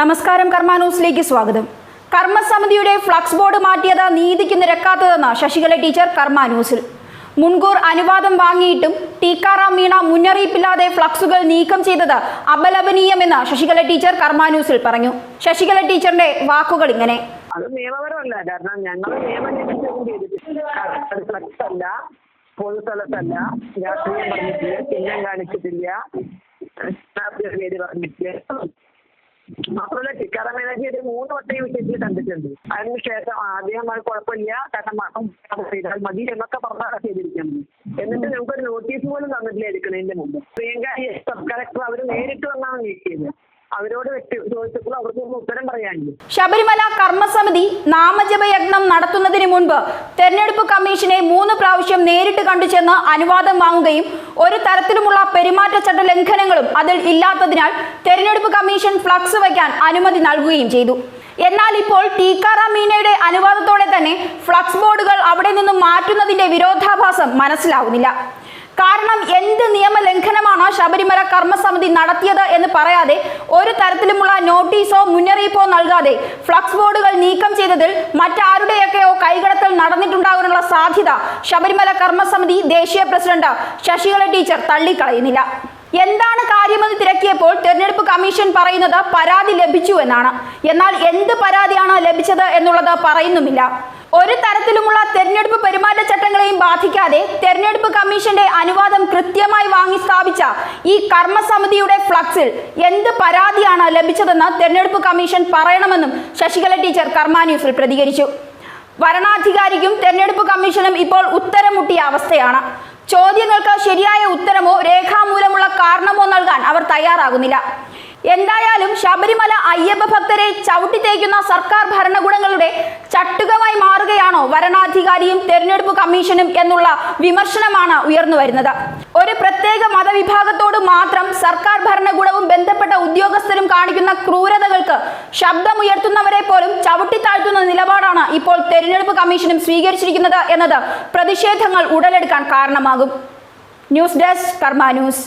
നമസ്കാരം കർമ്മ ന്യൂസിലേക്ക് സ്വാഗതം. കർമ്മസമിതിയുടെ ഫ്ലക്സ് ബോർഡ് മാറ്റിയത് നീതിക്ക് നിരക്കാത്തതെന്ന് ശശികല ടീച്ചർ കർമ്മ ന്യൂസിൽ മുൻകൂർ അനുവാദം വാങ്ങിയിട്ടും ടീക്കാറാം മീണ മുന്നറിയിപ്പില്ലാതെ ഫ്ലക്സുകൾ നീക്കം ചെയ്തത് അപലപനീയമെന്ന് ശശികല ടീച്ചർ കർമ്മ ന്യൂസിൽ പറഞ്ഞു. ശശികല ടീച്ചറിന്റെ വാക്കുകൾ ഇങ്ങനെ. അത് നിയമപരമല്ല. കാരണം ഞങ്ങൾ നിയമം പൊതുസ്ഥലത്തല്ല രാഷ്ട്രീയം പറഞ്ഞിട്ടില്ല ചിഹ്നം കാണിച്ചിട്ടില്ല പറഞ്ഞിട്ടില്ല. മാത്രമല്ല ടിക്കാറാം ബാനർജി ഒരു മൂന്ന് വട്ടം വിഷയത്തിൽ കണ്ടിട്ടുണ്ട്. അതിനുശേഷം ആദ്യം അത് കുഴപ്പമില്ല കാരണം മതം ചെയ്താൽ മതി എന്നൊക്കെ പറഞ്ഞാണ് ചെയ്തിരിക്കുന്നത്. എന്നിട്ട് നമുക്കൊരു നോട്ടീസ് പോലും തന്നിട്ടില്ല എടുക്കുന്നതിന്റെ മുമ്പ്. പ്രിയങ്ക സബ് കളക്ടർ അവർ നേരിട്ട് വന്നാണ് നീക്കിയത് അവരോട് ചോദിച്ചപ്പോൾ അവർക്ക് ഉത്തരം പറയാനില്ല. ശബരിമല കർമ്മസമിതി നാമജപയജ്ഞം നടത്തുന്നതിന് മുൻപ് തെരഞ്ഞെടുപ്പ് കമ്മീഷനെ മൂന്ന് പ്രാവശ്യം നേരിട്ട് കണ്ടു ചെന്ന് അനുവാദം വാങ്ങുകയും ഒരു തരത്തിലുമുള്ള പെരുമാറ്റച്ചട്ട ലംഘനങ്ങളും അതിൽ ഇല്ലാത്തതിനാൽ തെരഞ്ഞെടുപ്പ് കമ്മീഷൻ ഫ്ലക്സ് വയ്ക്കാൻ അനുമതി നൽകുകയും ചെയ്തു. എന്നാൽ ഇപ്പോൾ ടീക്കാറാം മീനയുടെ അനുവാദത്തോടെ തന്നെ ഫ്ലക്സ് ബോർഡുകൾ അവിടെ നിന്നും മാറ്റുന്നതിന്റെ വിരോധാഭാസം മനസ്സിലാവുന്നില്ല. കാരണം എന്ത് നിയമലംഘനമാണ് ശബരിമല കർമ്മസമിതി നടത്തിയത് എന്ന് പറയാതെ ഒരു തരത്തിലുമുള്ള നോട്ടീസോ മുന്നറിയിപ്പോ നൽകാതെ ഫ്ലക്സ് ബോർഡുകൾ നീക്കം ചെയ്തതിൽ മറ്റാരുടെയൊക്കെയോ കൈകടത്തൽ നടന്നിട്ടുണ്ടാകാനുള്ള സാധ്യത ശബരിമല കർമ്മസമിതി ദേശീയ പ്രസിഡന്റ് ശശികല ടീച്ചർ തള്ളിക്കളയുന്നില്ല. എന്താണ് കാര്യമെന്ന് തിരക്കിയപ്പോൾ തെരഞ്ഞെടുപ്പ് കമ്മീഷൻ പറയുന്നത് പരാതി ലഭിച്ചു എന്നാണ്. എന്നാൽ എന്ത് പരാതിയാണ് ലഭിച്ചത് എന്നുള്ളത് പറയുന്നുമില്ല. ഒരു തരത്തിലുമുള്ള തെരഞ്ഞെടുപ്പ് പെരുമാറ്റച്ചട്ടങ്ങളെയും ബാധിക്കാതെ തെരഞ്ഞെടുപ്പ് കമ്മീഷന്റെ അനുവാദം കൃത്യമായി വാങ്ങി ഈ കർമ്മസമിതിയുടെ ഫ്ലക്സിൽ എന്ത് പരാതിയാണ് ലഭിച്ചതെന്ന് തെരഞ്ഞെടുപ്പ് കമ്മീഷൻ പറയണമെന്നും ശശികല ടീച്ചർ കർമാന്യൂസിൽ പ്രതികരിച്ചു. വരണാധികാരിക്കും തെരഞ്ഞെടുപ്പ് കമ്മീഷനും ഇപ്പോൾ ഉത്തരം മുട്ടിയ അവസ്ഥയാണ്. ചോദ്യങ്ങൾക്ക് ശരിയായ ഉത്തരമോ രേഖാമൂലമുള്ള കാരണമോ നൽകാൻ അവർ തയ്യാറാകുന്നില്ല. എന്തായാലും ശബരിമല അയ്യപ്പ ഭക്തരെ ചവിട്ടിത്തേക്കുന്ന സർക്കാർ ഭരണകൂടങ്ങളുടെ ചട്ടുകമായി മാറുകയാണോ വരണാധികാരിയും തെരഞ്ഞെടുപ്പ് കമ്മീഷനും എന്നുള്ള വിമർശനമാണ് ഉയർന്നു വരുന്നത്. ഒരു പ്രത്യേക മതവിഭാഗത്തോട് മാത്രം സർക്കാർ ഭരണകൂടവും ബന്ധപ്പെട്ട ഉദ്യോഗസ്ഥരും കാണിക്കുന്ന ക്രൂരതകൾക്ക് ശബ്ദമുയർത്തുന്നവരെ പോലും ചവിട്ടിത്താഴ്ത്തുന്ന നിലപാടാണ് ഇപ്പോൾ തെരഞ്ഞെടുപ്പ് കമ്മീഷനും സ്വീകരിച്ചിരിക്കുന്നത് എന്നത് പ്രതിഷേധങ്ങൾ ഉടലെടുക്കാൻ കാരണമാകും. News desk Karma news.